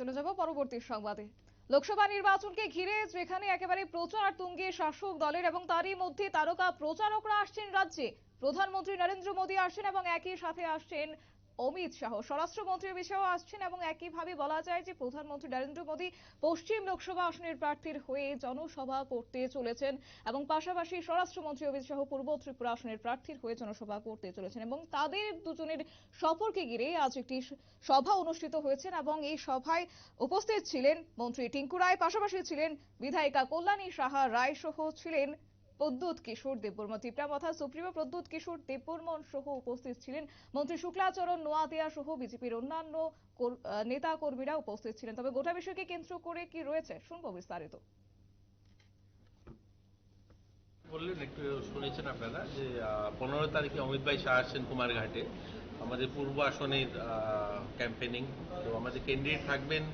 চলে যাব পরবর্তী সংবাদে। লোকসভা নির্বাচনকে ঘিরে যেখানে একেবারে প্রচার তুঙ্গে শাসক দলের এবং তারই মধ্যে তারকা প্রচারকরা আসছেন রাজ্যে। প্রধানমন্ত্রী নরেন্দ্র মোদী আসছেন এবং একই সাথে আসছেন অমিত শাহ। স্বরাষ্ট্রমন্ত্রী শাহ আসছেন এবং একইভাবে বলা যায় যে প্রধানমন্ত্রী নরেন্দ্র মোদী পশ্চিম লোকসভা আসনের প্রার্থীর হয়ে জনসভা করতে চলেছেন এবং পাশাপাশি স্বরাষ্ট্রমন্ত্রী অমিত শাহ পূর্ব ত্রিপুরা আসনের প্রার্থীর হয়ে জনসভা করতে চলেছেন এবং তাদের দুজনের সফরকে ঘিরে আজ একটি সভা অনুষ্ঠিত হয়েছেন এবং এই সভায় উপস্থিত ছিলেন মন্ত্রী টিঙ্কু রায়, পাশাপাশি ছিলেন বিধায়িকা কল্যাণী সাহা রায় সহ ছিলেন প্রদ্যুৎ কিশোর দেববর্মা। ত্রিপুরা তথা সুপ্রিমো প্রদ্যুৎ কিশোর দেববর্মন সহ উপস্থিত ছিলেন মন্ত্রী শুক্লাচরণ, নোয়াদিয়া সহ বিজেপির অন্যান্য নেতা কর্মীরা উপস্থিত ছিলেন। তবে গোটা বিষয়কে কেন্দ্র করে কি রয়েছে শুনব বিস্তারিত। বললেন, একটু শুনেছেন আপনারা যে পনেরো তারিখে অমিত ভাই শাহ আসছেন কুমারঘাটে। আমাদের পূর্ব আসনের ক্যাম্পেনিং তো আমাদের ক্যান্ডিডেট থাকবেন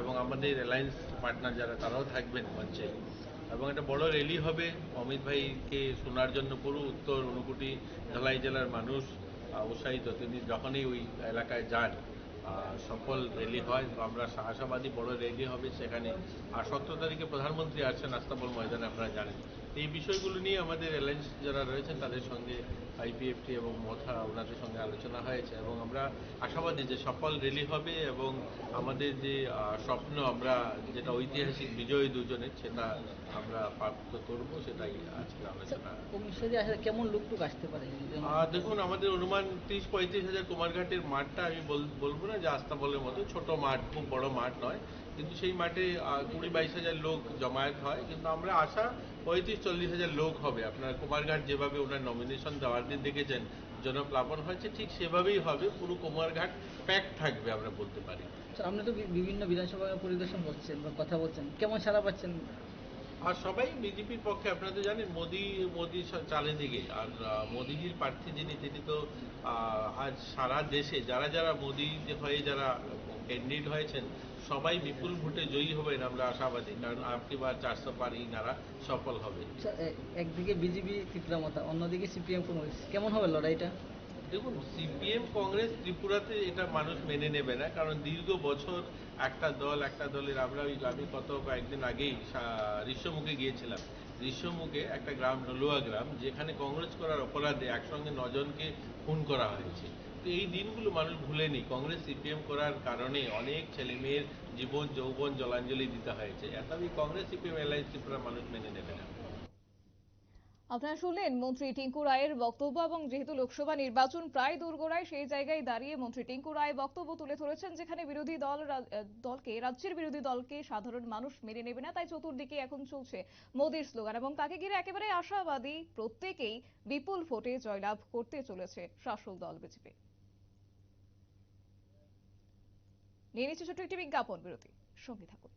এবং আমাদের অ্যালায়েন্স পার্টনার যারা, তারাও থাকবেন মঞ্চে। এবং একটা বড় র্যালি হবে। অমিত ভাইকে শোনার জন্য পুরো উত্তর অনুকুটি ধলাই জেলার মানুষ উৎসাহিত। তিনি যখনই ওই এলাকায় যান সফল র্যালি হয়। তো আমরা আশাবাদী বড় র্যালি হবে সেখানে। আর সতেরো তারিখে প্রধানমন্ত্রী আসছেন আস্তাবল ময়দানে, আপনারা জানেন। এই বিষয়গুলো নিয়ে আমাদের অ্যালায়েন্স যারা রয়েছেন তাদের সঙ্গে আইপিএফটি এবং মথা ওনাদের সঙ্গে আলোচনা হয়েছে এবং আমরা আশাবাদী যে সফল র্যালি হবে এবং আমাদের যে স্বপ্ন আমরা যেটা ঐতিহাসিক বিজয় দুজনের সেটা আমরা প্রাপ্ত করব সেটাই আজকে আলোচনা। কেমন লুকটুক আসতে পারে? দেখুন আমাদের অনুমান ত্রিশ পঁয়ত্রিশ হাজার কুমারঘাটের মাঠটা আমি বল- বলব না যে আস্তাবলের মতো ছোট মাঠ খুব বড় মাঠ নয়। কিন্তু সেই মাঠে কুড়ি বাইশ হাজার লোক জমায়েত হয়, কিন্তু আমরা আশা পঁয়ত্রিশ চল্লিশ হাজার লোক হবে। আপনার কুমারঘাট যেভাবে ওনার নমিনেশন দেওয়ার দিন দেখেছেন, জনপ্লাবন হয়েছে, ঠিক সেভাবেই হবে, পুরো কুমারঘাট প্যাক থাকবে আমরা বলতে পারি। আপনি তো বিভিন্ন বিধানসভা পরিদর্শন করছেন বা কথা বলছেন। কেমন সারা পাচ্ছেন? আর সবাই বিজেপির পক্ষে আপনারা তো জানেন মোদি মোদি চারিদিকে আর মোদিজির প্রার্থী যিনি তিনি তো আজ সারা দেশে যারা যারা মোদি হয়ে যারা ক্যান্ডিডেট হয়েছেন সবাই বিপুল ভোটে জয়ী হবেন আমরা আশাবাদী। কারণ আপনি বার চারশো পার ইনারা সফল হবে। একদিকে বিজেপি ত্রিপুরা মাতা অন্যদিকে সিপিএম কংগ্রেস। কেমন হবে লড়াইটা? দেখুন সিপিএম কংগ্রেস ত্রিপুরাতে এটা মানুষ মেনে নেবে না কারণ দীর্ঘ বছর একটা দল, একটা দলের আমরা ওই আমি কত কয়েকদিন আগেই ঋষ্যমুখে গিয়েছিলাম। ঋষ্যমুখে একটা গ্রাম, নলুয়া গ্রাম, যেখানে কংগ্রেস করার অপরাধে একসঙ্গে নজনকে খুন করা হয়েছে। তো এই দিনগুলো মানুষ ভুলেনি কংগ্রেস, সিপিএম করার কারণে অনেক ছেলেমেয়ের জীবন, যৌবন জলাঞ্জলি দিতে হয়েছে। এত কংগ্রেস, সিপিএম, এলআইসি ত্রিপুরা মানুষ মেনে নেবে। আপনারা শুনলেন মন্ত্রী টিঙ্কু রায়ের বক্তব্য এবং যেহেতু লোকসভা নির্বাচন প্রায় দোরগোড়ায়, সেই জায়গায় দাঁড়িয়ে মন্ত্রী টিঙ্কু রায় বক্তব্য তুলে ধরেছেন যেখানে বিরোধী দল দলকে, রাজ্যের বিরোধী দলকে সাধারণ মানুষ মেনে নেবে না, তাই চতুর্দিকে এখন চলছে মোদীর স্লোগান এবং তাকে ঘিরে একেবারে আশাবাদী প্রত্যেকেই বিপুল ভোটে জয়লাভ করতে চলেছে শাসক দল বিজেপি। নিয়ে নিচ্ছে ছোট্ট একটি বিজ্ঞাপন, বিরতি। সঙ্গে থাকুন।